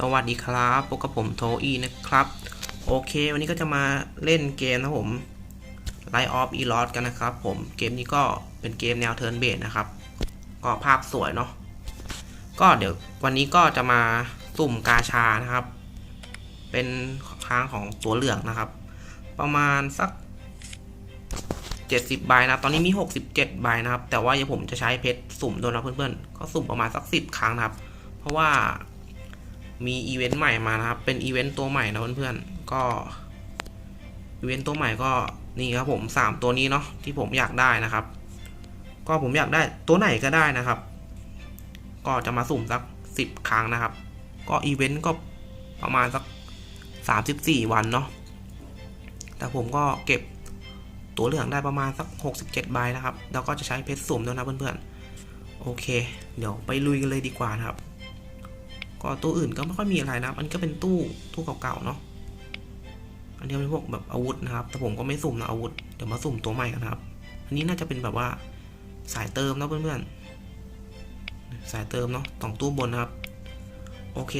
สวัสดีครับพบกับผมโทอีนะครับ โอเค วันนี้ก็จะมาเล่นเกมนะผม Light of e l o t กันนะครับผมเกมนี้ก็เป็นเกมแนว Turn Based นะครับ ก็ภาพสวยเนาะก็เดี๋ยววันนี้ก็จะมาสุ่มกาชานะครับ เป็นค้างของตัวเหลืองนะครับ ประมาณสัก 70 ใบนะตอนนี้มี 67 ใบนะครับ แต่ว่าเดี๋ยวผมจะใช้เพชรสุ่มโดวยนะเพื่อนๆ ก็สุ่มประมาณสัก 10 ครั้งนะครับ เพราะว่า มีอีเวนต์ใหม่มานะครับ เป็นอีเวนต์ตัวใหม่นะเพื่อนๆ ก็อีเวนต์ตัวใหม่ก็นี่ครับผมสามตัวนี้เนาะที่ผมอยากได้นะครับ ก็ผมอยากได้ตัวไหนก็ได้นะครับ ก็จะมาสุ่มสักสิบครั้งนะครับ ก็อีเวนต์ก็ประมาณสักสามสิบสี่วันเนาะแต่ผมก็เก็บตัวเหลืองได้ประมาณสักหกสิบเจ็ดใบนะครับ แล้วก็จะใช้เพชรสุ่มด้วยนะเพื่อนๆ โอเค เดี๋ยวไปลุยกันเลยดีกว่านะครับ ก็ตู้อื่นก็ไม่ค่อยมีอะไรนะครับอันนี้ก็เป็นตู้ตู้เก่าๆเนาะอันนี้เป็นพวกแบบอาวุธนะครับ แต่ผมก็ไม่สุ่มนะอาวุธเดี๋ยวมาสุ่มตัวใหม่กันครับ อันนี้น่าจะเป็นแบบว่าสายเติมนะเพื่อนๆสายเติมเนาะสองตู้บนนะครับ โอเค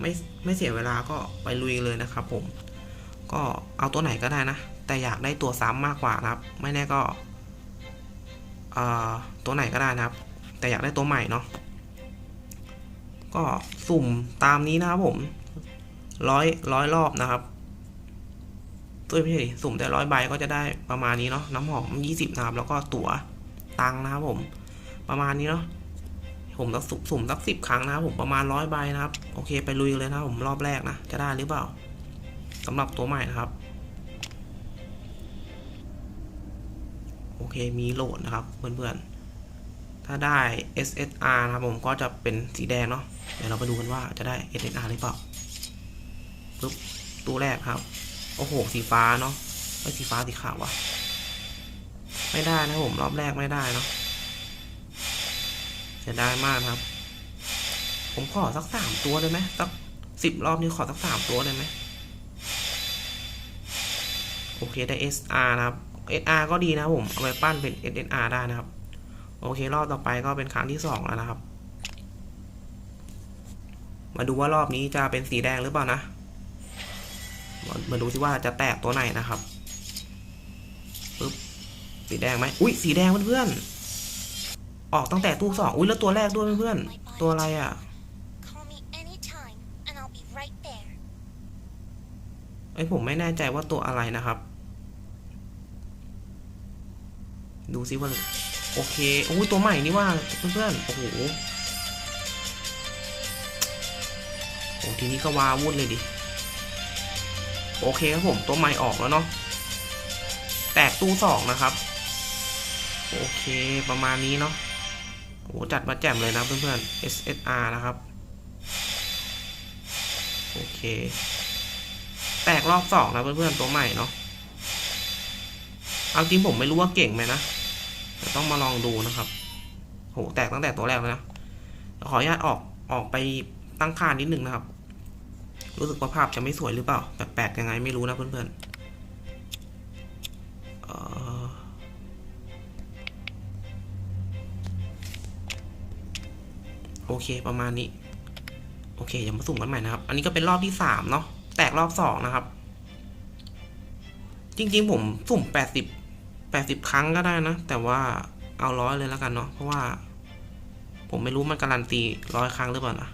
ไม่ไม่เสียเวลาก็ไปลุยเลยนะครับ ผม ก็เอาตัวไหนก็ได้นะ แต่อยากได้ตัวซ้ำมากกว่านะครับ ไม่แน่ก็ตัวไหนก็ได้นะครับ แต่อยากได้ตัวใหม่เนาะ ก็สุ่มตามนี้นะครับผมร้อยร้อยรอบนะครับตัวไม่ใช่สุ่มได้ร้อยใบก็จะได้ประมาณนี้เนาะน้ำหอมยี่สิบนะครับ แล้วก็ตั๋วตังนะครับผม ประมาณนี้เนาะผมต้องสุ่มสักสิบครั้งนะครับผมประมาณร้อยใบนะครับ โอเคไปลุยเลยนะผมรอบแรกนะ จะได้หรือเปล่าสำหรับตัวใหม่นะครับ โอเคมีโหลดนะครับเพื่อนๆ ถ้าได้ SSR นะครับผมก็จะเป็นสีแดงเนาะ เดี๋ยวเราไปดูกันว่าจะได้ SSR หรือเปล่าปึ๊บตู้แรกครับ โอ้โห สีฟ้าเนาะไม่สีฟ้าสีขาววะไม่ได้นะผมรอบแรกไม่ได้เนาะเสียดายมากครับ ผมขอสักสามตัวได้ไหมสักสิบรอบนี้ขอสักสามตัวได้ไหมโอเคได้ SR นะครับ SR ก็ดีนะผม เอาไปปั้นเป็น SSR ได้นะครับ โอเค รอบต่อไปก็เป็นครั้งที่สองแล้วนะครับ มาดูว่ารอบนี้จะเป็นสีแดงหรือเปล่านะ มามาดูสิว่าจะแตกตัวไหนนะครับปึ๊บสีแดงไหมอุ้ยสีแดงเพื่อนๆออกตั้งแต่ตู้สองอุ้ยแล้วตัวแรกด้วยเพื่อนๆตัวอะไรอะ Call me anytime and I'll be right there. เอ้ยผมไม่แน่ใจว่าตัวอะไรนะครับ ดูซิว่าโอเคโอ้ยตัวใหม่นี่ว่าเพื่อนๆโอ้โห โอ้ทีนี้ก็วาวุ่นเลยดิ โอเคครับผมตัวใหม่ออกแล้วเนาะ แตกตู้สองนะครับ โอเคประมาณนี้เนาะโอ้จัดมาแจ่มเลยนะเพื่อนๆ SSR นะครับ โอเค แตกรอบสองนะเพื่อนๆตัวใหม่เนาะ เอาจริงผมไม่รู้ว่าเก่งไหมนะแต่ต้องมาลองดูนะครับ โห แตกตั้งแต่ตัวแรกเลยนะ ขออนุญาตออก ออกไป ตั้งค่านิดหนึ่งนะครับ รู้สึกว่าภาพจะไม่สวยหรือเปล่า แปลกๆยังไงไม่รู้นะเพื่อนๆโอเคประมาณนี้ โอเคอย่ามาสุ่มกันใหม่นะครับ อันนี้ก็เป็นรอบที่สามเนาะแตกรอบสองนะครับ จริงๆผมสุ่มแปดสิบแปดสิบครั้งก็ได้นะ แต่ว่าเอาร้อยเลยแล้วกันเนาะเพราะว่า ผมไม่รู้มันการันตีร้อยครั้งหรือเปล่านะ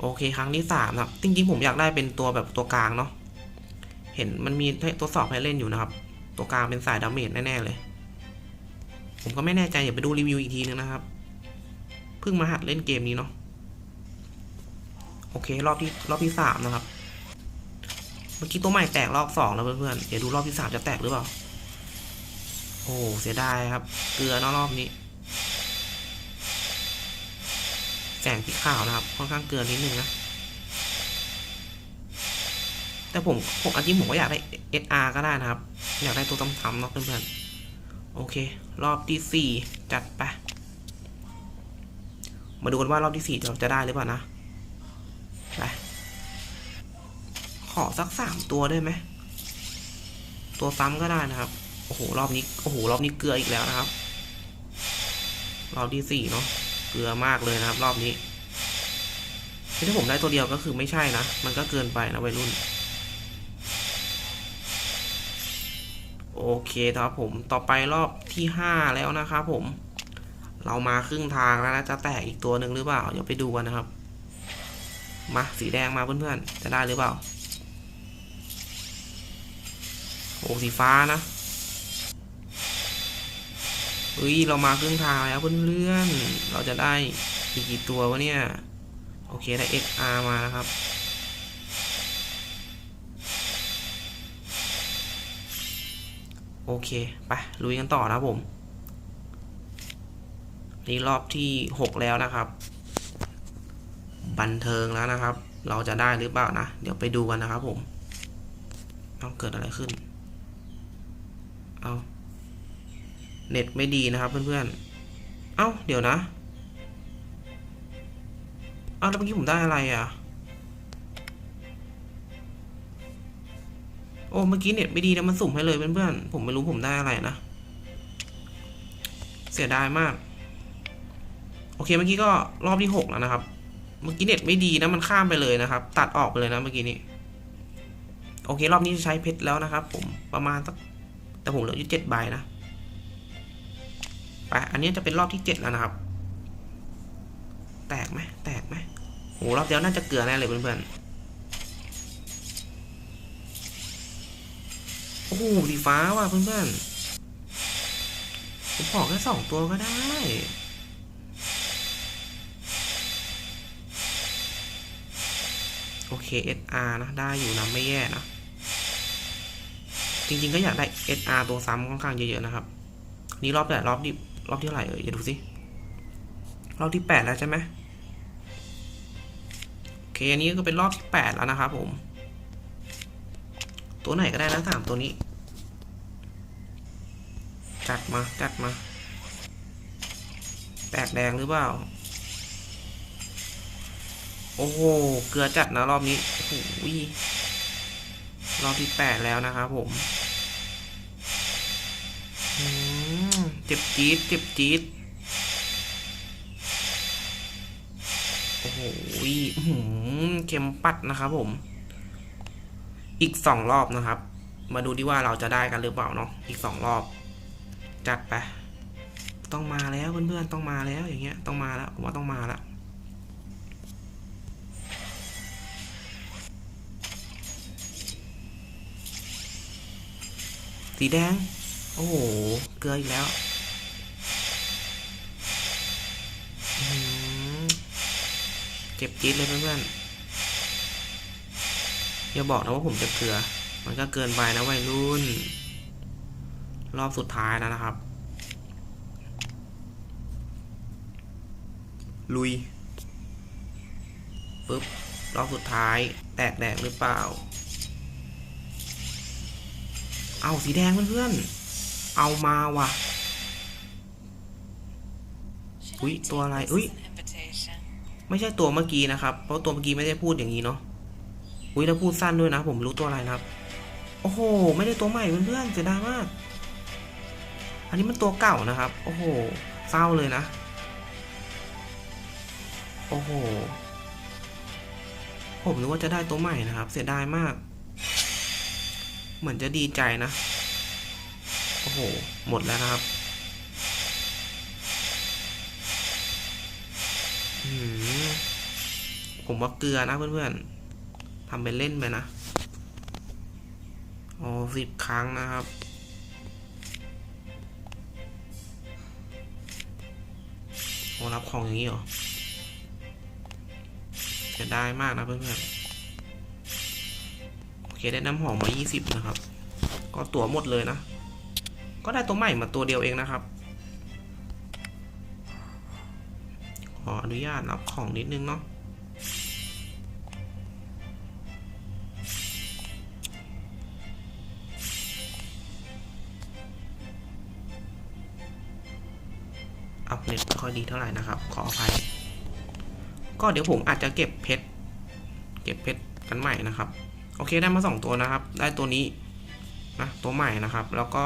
โอเคครั้งที่สามครับจริงๆผมอยากได้เป็นตัวแบบตัวกลางเนาะเห็นมันมีให้ทดสอบให้เล่นอยู่นะครับ ตัวกลางเป็นสายดาเมจแน่ๆเลย ผมก็ไม่แน่ใจอย่าไปดูรีวิวอีกทีนึงนะครับเพิ่งมาหัดเล่นเกมนี้เนาะโอเค รอบที่รอบที่สามนะครับ เมื่อกี้ตัวใหม่แตกรอบสองแล้วเพื่อนๆเดี๋ยวดูรอบที่สามจะแตกหรือเปล่า โอ้เสียดายครับ เกลือเนอะรอบนี้ แส งสีขาวนะครับ ค่อนข้างเกลือนิดนึงนะ แต่ผมผมอันจริงผมก็อยากได้ SR ก็ได้นะครับ อยากได้ตัวซ้ำๆเนาะเพื่อนๆ โอเค รอบที่สี่จัดไป มาดูกันว่ารอบที่สี่เราจะได้หรือเปล่านะ ไป ขอสักสามตัวได้ไหม ตัวซ้ำก็ได้นะครับ โอ้โห รอบนี้ โอ้โห รอบนี้เกลืออีกแล้วนะครับ รอบที่สี่เนาะ เกลือมากเลยนะครับ รอบนี้คือถ้าผมได้ตัวเดียวก็คือไม่ใช่นะ มันก็เกินไปนะวัยรุ่น โอเคครับผม ต่อไปรอบที่ห้าแล้วนะครับผม เรามาครึ่งทางแล้วนะจะแตกอีกตัวหนึ่งหรือเปล่า เดี๋ยวไปดูกันนะครับ มาสีแดงมาเพื่อนๆ จะได้หรือเปล่าโอ้สีฟ้านะ เฮ้ยเรามาครึ่งทางแล้วเพื่อนๆ เราจะได้อีกกี่ตัววะเนี่ย โอเคได้ XR มานะครับ โอเค ไป ลุยกันต่อนะผม นี่รอบที่หกแล้วนะครับ บันเทิงแล้วนะครับ เราจะได้หรือเปล่านะ เดี๋ยวไปดูกันนะครับผมต้องเกิดอะไรขึ้น เอา เน็ตไม่ดีนะครับเพื่อนๆ เอ้า เดี๋ยวนะเอ้าแล้วเมื่อกี้ผมได้อะไรอะ โอ้ เมื่อกี้เน็ตไม่ดีนะมันสุ่มให้เลยเพื่อนๆ ผมไม่รู้ผมได้อะไรนะ เสียดายมาก โอเค เมื่อกี้ก็รอบที่หกแล้วนะครับ เมื่อกี้เน็ตไม่ดีนะมันข้ามไปเลยนะครับ ตัดออกไปเลยนะเมื่อกี้นี้ โอเค รอบนี้จะใช้เพชรแล้วนะครับ ผม ประมาณสัก แต่ผมเหลืออยู่เจ็ดใบนะ ไปอันนี้จะเป็นรอบที่เจ็ดแล้วนะครับ แตกไหมแตกไหมโหรอบเดียวน่าจะเกลือแน่เลยเพื่อนๆโอ้โหสีฟ้าว่ะเพื่อนๆผมขอแค่สองตัวก็ได้โอเค SR นะ ได้อยู่นะ ไม่แย่นะ จริง ๆ ก็อยากได้ SR ตัวซ้ำค่อนข้างเยอะ ๆ นะครับ นี่รอบแต่รอบที่ รอบที่เท่าไหร่เอ่ยอย่าดูสิรอบที่แปดแล้วใช่ไหมโอเคอันนี้ก็เป็นรอบที่แปดแล้วนะครับผม ตัวไหนก็ได้นะสามตัวนี้ จัดมาจัดมา แตกแดงหรือเปล่า โอ้โห เกลือจัดนะรอบนี้โอ้โหรอบที่แปดแล้วนะครับผมอืม เจ็บจี๊ดเจ็บจี๊ดโอ้โหหืเข็มปัดนะครับผม อีกสองรอบนะครับ มาดูดิว่าเราจะได้กันหรือเปล่าเนาะอีกสองรอบ จัดไป ต้องมาแล้วเพื่อนๆต้องมาแล้วอย่างเงี้ย ต้องมาแล้วผมว่าต้องมาแล้วสีแดง โอ้โห เกลืออีกแล้ว เจ็บจี๊ดเลยเพื่อนๆอย่าบอกนะว่าผมจะเกลือ มันก็เกินไปนะวัยรุ่น รอบสุดท้ายแล้วนะครับ ลุยปึ๊บรอบสุดท้าย แตกแดกหรือเปล่า เอาสีแดงเพื่อนๆเอามาว่ะ อุ๊ยตัวอะไร อุ๊ย ไม่ใช่ตัวเมื่อกี้นะครับ เพราะตัวเมื่อกี้ไม่ได้พูดอย่างนี้เนาะอุ้ยแล้วพูดสั้นด้วยนะ ผมรู้ตัวอะไรนะครับ โอ้โห ไม่ได้ตัวใหม่เพื่อนๆเสียดายมาก อันนี้มันตัวเก่านะครับ โอ้โห เศร้าเลยนะ โอ้โห ผมนึกว่าจะได้ตัวใหม่นะครับ เสียดายมาก เหมือนจะดีใจนะ โอ้โห หมดแล้วนะครับ ผมว่าเกลือนะเพื่อนๆทำเป็นเล่นไปนะอ๋อสิบครั้งนะครับ โอ้รับของอย่างนี้เหรอจะได้มากนะเพื่อนๆ โอเคได้น้ำหอมมา 20 นะครับ ก็ตั๋วหมดเลยนะ ก็ได้ตัวใหม่มาตัวเดียวเองนะครับ ขออนุญาตรับของนิดนึงเนาะ เน็ตไม่ค่อยดีเท่าไหร่นะครับ ขออภัย ก็เดี๋ยวผมอาจจะเก็บเพชร เก็บเพชรกันใหม่นะครับ โอเคได้มาสองตัวนะครับ ได้ตัวนี้นะตัวใหม่นะครับ แล้วก็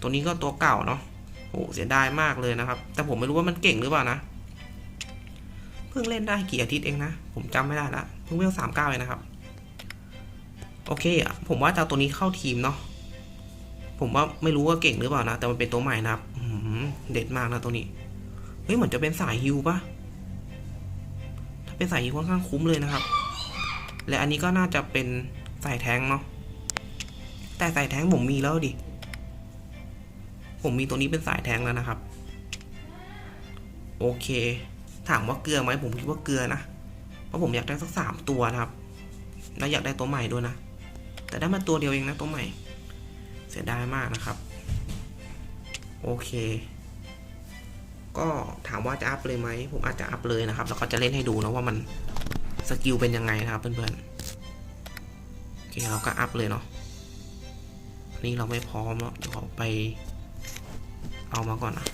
ตัวนี้ก็ตัวเก่าเนาะโอ้เสียดายมากเลยนะครับ แต่ผมไม่รู้ว่ามันเก่งหรือเปล่านะ เพิ่งเล่นได้กี่อาทิตย์เองนะ ผมจำไม่ได้ละ เพิ่งเวลสามเก้าเองนะครับ โอเคผมว่าจะเอาตัวนี้เข้าทีมเนาะ ผมว่าไม่รู้ว่าเก่งหรือเปล่านะ แต่มันเป็นตัวใหม่นะครับ เด็ดมากนะตัวนี้ เฮ้ยเหมือนจะเป็นสายฮิวปะถ้าเป็นสายฮิวค่อนข้างคุ้มเลยนะครับ และอันนี้ก็น่าจะเป็นสายแทงเนาะ แต่สายแทงผมมีแล้วดิ ผมมีตัวนี้เป็นสายแทงแล้วนะครับ โอเค ถามว่าเกลือไหมผมคิดว่าเกลือนะ เพราะผมอยากได้สักสามตัวนะครับ แล้วอยากได้ตัวใหม่ด้วยนะ แต่ได้มาตัวเดียวเองนะตัวใหม่ เสียดายมากนะครับ โอเค ก็ถามว่าจะอัพเลยไหม ผมอาจจะอัพเลยนะครับ แล้วก็จะเล่นให้ดูนะว่ามันสกิลเป็นยังไงนะครับเพื่อนๆ โอเคเราก็อัพเลยเนาะ นี่เราไม่พร้อมแล้วเดี๋ยวไปเอามาก่อนนะ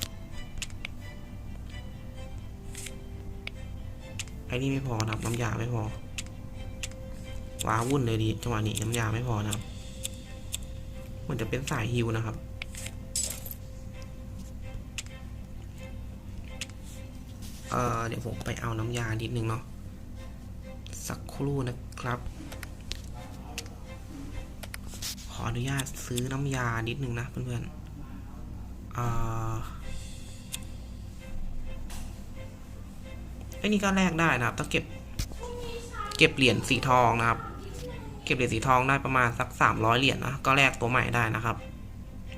ไอ้นี่ไม่พอนะครับน้ำยาไม่พอ ว้าวุ่นเลยดีจังหวะนี้น้ำยาไม่พอนะครับมันจะเป็นสายฮิวนะครับ เอ่อเดี๋ยวผมไปเอาน้ำยานิดนึงเนาะสักครู่นะครับ ขออนุญาตซื้อน้ำยานิดนึงนะเพื่อนๆเอ่อไอ้นี่ก็แลกได้นะครับถ้าเก็บ เก็บเหรียญสีทองนะครับ เก็บเหรียญสีทองได้ประมาณสักสามร้อยเหรียญนะก็แลกตัวใหม่ได้นะครับ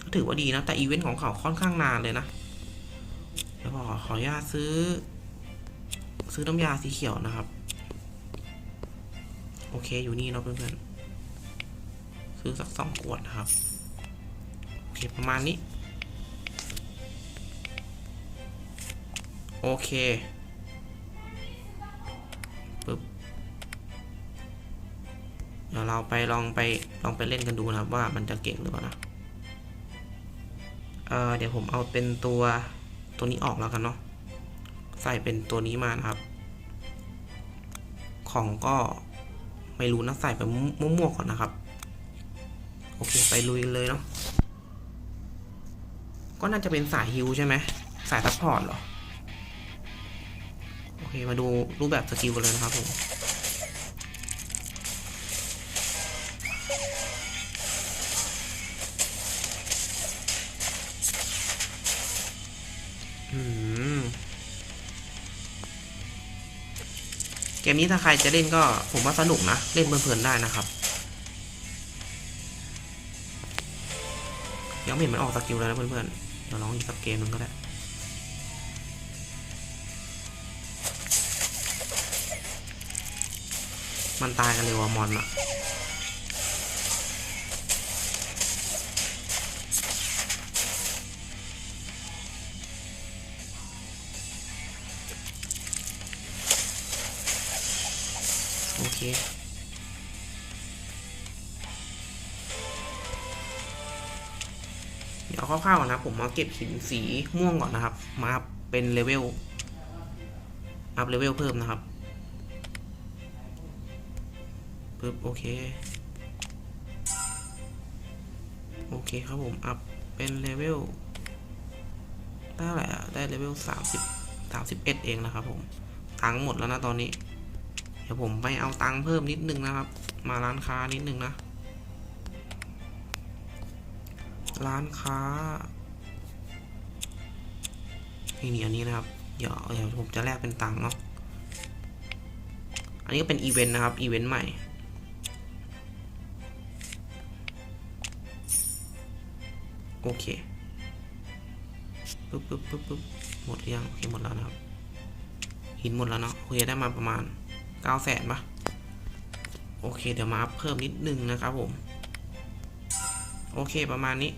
ก็ถือว่าดีนะแต่อีเวนต์ของเขาค่อนข้างนานเลยนะเดี๋ยวขอขออนุญาตซื้อ ซื้อน้ำยาสีเขียวนะครับ โอเคอยู่นี่เนาะเพื่อนๆซื้อสักสองขวดนะครับ โอเคประมาณนี้ โอเคปึ๊บเดี๋ยวเราไปลองไปลองไปเล่นกันดูนะครับว่ามันจะเก่งหรือเปล่านะเออเดี๋ยวผมเอาเป็นตัวตัวนี้ออกแล้วกันเนาะ ใส่เป็นตัวนี้มานะครับ ของก็ไม่รู้นะใส่ไปมั่วๆก่อนนะครับ โอเคไปลุยเลยเนาะก็น่าจะเป็นสายฮิวใช่ไหมสายซัพพอร์ตเหรอ โอเค มาดูรูปแบบสกิลกันเลยนะครับผม มนี้ถ้าใครจะเล่นก็ผมว่าสนุกนะ เล่นเพลินๆได้นะครับ ยังไม่เห็นมันออกสกิลเลยนะเพื่อนๆ เดี๋ยวลองอีกสักเกมหนึ่งก็ได้มันตายกันเร็วมอนอะ เคเดี๋ยวคร่าวๆก่อนนะผมมาเก็บหินสีม่วงก่อนนะครับ มาเป็นเลเวลอัพเลเวลเพิ่มนะครับปึ๊บโอเค โอเคครับผม อัพเป็นเลเวลได้เท่าไหร่อะได้เลเวลสามสิบสามสิบเอ็ดเองนะครับผม ตังค์หมดแล้วนะตอนนี้ ดี๋ยวผมไปเอาตังค์เพิ่มนิดนึงนะครับ มาร้านค้านิดนึงนะ ร้านค้านี่นี่อันนี้นะครับ เดี๋ยวเดี๋ยวผมจะแลกเป็นตังค์เนาะ อันนี้ก็เป็นอีเวนต์นะครับ อีเวนต์ใหม่ โอเค ปึ๊บปึ๊บปึ๊บปึ๊บหมดยังโอเคหมดแล้วนะครับ หินหมดแล้วเนาะโอเคได้มาประมาณ เก้าแสนปะโอเค เดี๋ยวมาอัพเพิ่มนิดนึงนะครับผม โอเคประมาณนี้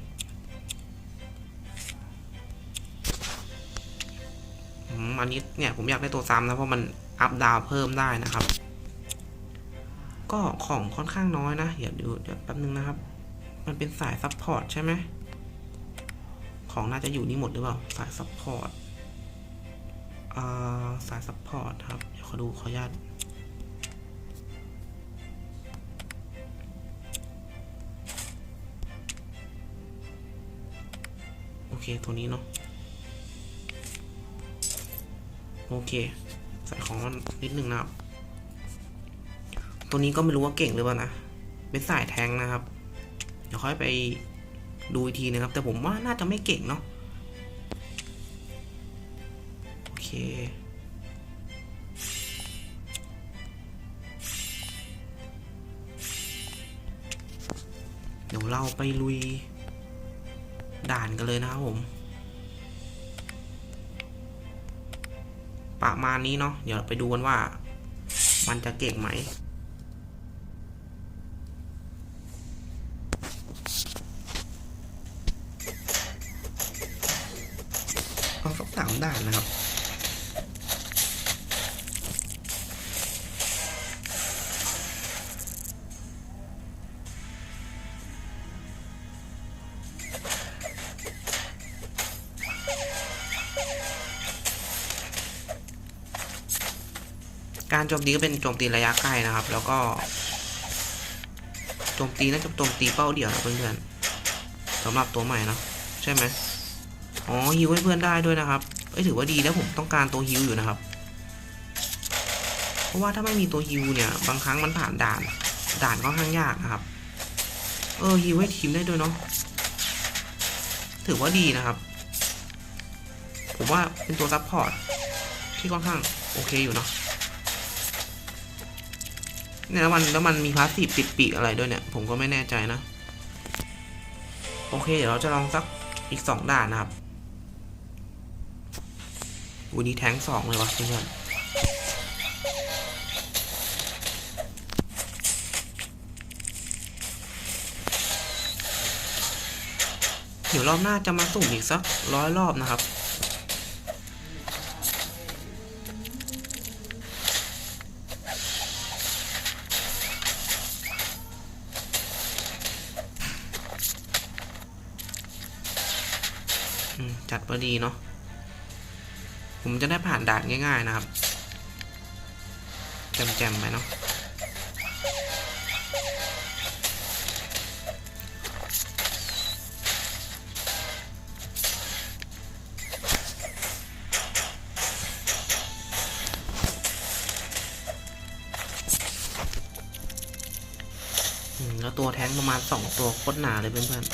อันนี้เนี่ยผมอยากได้ตัวซ้ำนะ เพราะมันอัพดาวเพิ่มได้นะครับ ก็ของค่อนข้างน้อยนะ เดี๋ยวดูเดี๋ยวแป๊บนึงนะครับ มันเป็นสายซัพพอร์ตใช่ไหม ของน่าจะอยู่นี่หมดหรือเปล่า สายซัพพอร์ตอ่าสายซัพพอร์ตครับ เดี๋ยวขอดูขออนุญาต เคตัวนี้เนาะโอเคสส่ของมันนิดหนึ่งนะครับ ตัวนี้ก็ไม่รู้ว่าเก่งหรือเปล่านะเป็นสายแทงนะครับ เดี๋ยวค่อยไปดูอีกทีนะครับ แต่ผมว่าน่าจะไม่เก่งเนาะโอเคเดี๋ยวเราไปลุย ด่านกันเลยนะครับผม ประมาณนี้เนาะเดี๋ยวไปดูกันว่า มันจะเก่งไหมเอาสักสามด่านนะครับ การโจมตีก็เป็นโจมตีระยะใกล้นะครับ แล้วก็โจมตีน่าจะโจมตีเป้าเดี่ยวนะเพื่อนๆสำหรับตัวใหม่เนะใช่ไหมอ๋อฮิวให้เพื่อนได้ด้วยนะครับเอ้ยถือว่าดีแล้วผมต้องการตัวฮิวอยู่นะครับ เพราะว่าถ้าไม่มีตัวฮิวเนี่ย บางครั้งมันผ่านด่าน ด่านค่อนข้างยากนะครับ เออฮิวให้ทีมได้ด้วยเนาะถือว่าดีนะครับ ผมว่าเป็นตัวซัพพอร์ตที่ค่อนข้างโอเคอยู่เนาะ เนี่ยแล้วมันแล้วมันมีพาสซีฟติดปีกอะไรด้วยเนี่ย ผมก็ไม่แน่ใจนะ โอเค เดี๋ยวเราจะลองสักอีกสองด่านนะครับวันนี้แทงสองเลยวะเพื่อนเดี๋ยวรอบหน้าจะมาสุ่มอีกสักร้อยรอบนะครับ จัดพอดีเนาะผมจะได้ผ่านด่านง่าย ๆ นะครับแจมๆไปเนาะแล้วตัวแท้งประมาณสองตัวโคตรหนาเลยเพื่อนๆ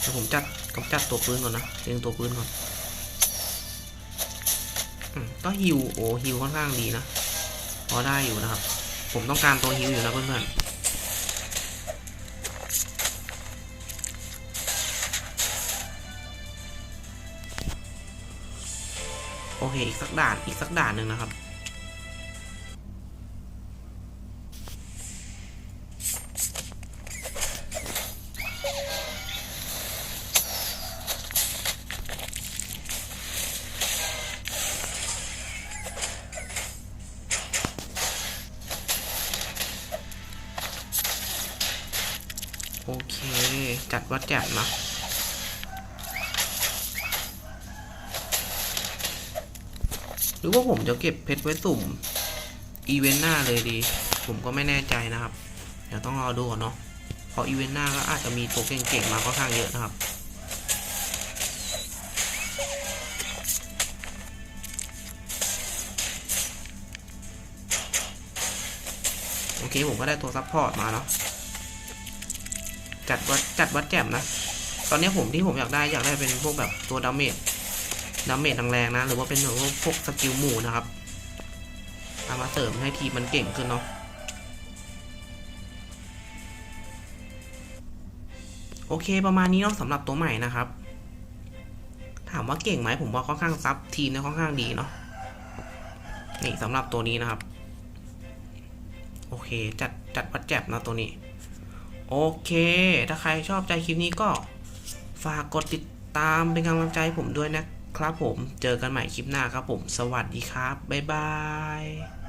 เดี๋ยวผมจัด กำจัดตัวปืนก่อนนะเรียงตัวปืนก่อนอมก็ฮิวโอ้ฮิวค่อนข้างดีนะพอได้อยู่นะครับ ผมต้องการตัวฮิวอยู่นะเพื่อนๆโอเค อีกสักด่าน อีกสักด่านหนึ่งนะครับ โอเค จัดว่าแจ่มนะหรือว่าผมจะเก็บเพชรไว้สุ่ม อีเวนต์หน้าเลยดี ผมก็ไม่แน่ใจนะครับ เดี๋ยวต้องรอดูก่อนเนาะเพราะอีเวนต์หน้าก็อาจจะมีตัวเก่งๆมาค่อนข้างเยอะนะครับ โอเคผมก็ได้ตัวซัพพอร์ตมาเนาะ จัดวัดจัดวัดแจ่มนะ ตอนนี้ผมที่ผมอยากได้อยากได้เป็นพวกแบบตัวดาเมจดาเมจแรงๆนะ หรือว่าเป็นพวกพวกสกิลหมู่นะครับเอามาเสริมให้ทีมมันเก่งขึ้นเนาะโอเคประมาณนี้เนาะสำหรับตัวใหม่นะครับ ถามว่าเก่งไหมผมว่าค่อนข้างซับทีมนะค่อนข้างดีเนาะนี่สำหรับตัวนี้นะครับ โอเค จัดจัดวัดแจ่มนะตัวนี้ โอเค ถ้าใครชอบใจคลิปนี้ก็ฝากกดติดตามเป็นกำลังใจผมด้วยนะครับผม เจอกันใหม่คลิปหน้าครับผม สวัสดีครับ บ๊ายบาย